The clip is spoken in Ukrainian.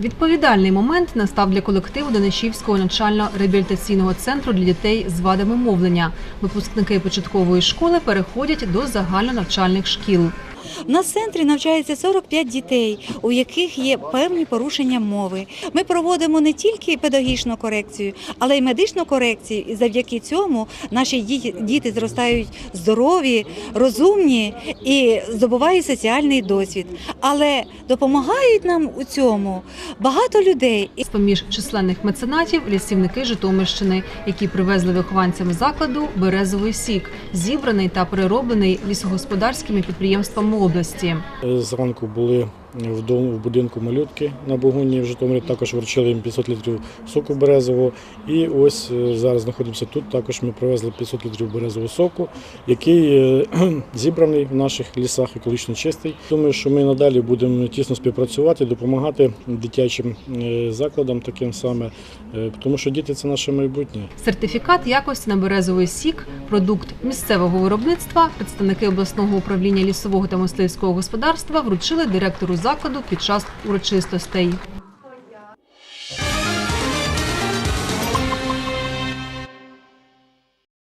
Відповідальний момент настав для колективу Данишівського навчально-реабілітаційного центру для дітей з вадами мовлення. Випускники початкової школи переходять до загальнонавчальних шкіл. У нас в центрі навчається 45 дітей, у яких є певні порушення мови. Ми проводимо не тільки педагогічну корекцію, але й медичну корекцію. І завдяки цьому наші діти, зростають здорові, розумні і здобувають соціальний досвід. Але допомагають нам у цьому багато людей. Поміж численних меценатів лісівники Житомирщини, які привезли вихованцям закладу березовий сік, зібраний та перероблений лісогосподарськими підприємствами області. Е, Зранку були в дому в будинку малютки на Богуні в Житомирі. Також вручили їм 500 літрів соку березового. І ось е, зараз знаходимося тут. Також ми привезли 500 літрів березового соку, який е, зібраний в наших лісах, екологічно чистий. Думаю, що ми надалі будемо тісно співпрацювати, допомагати дитячим закладам таким саме, тому що діти це наше майбутнє. Сертифікат якості на березовий сік, продукт місцевого виробництва, представники обласного управління лісового та мисливського господарства вручили директору закладу під час урочистостей.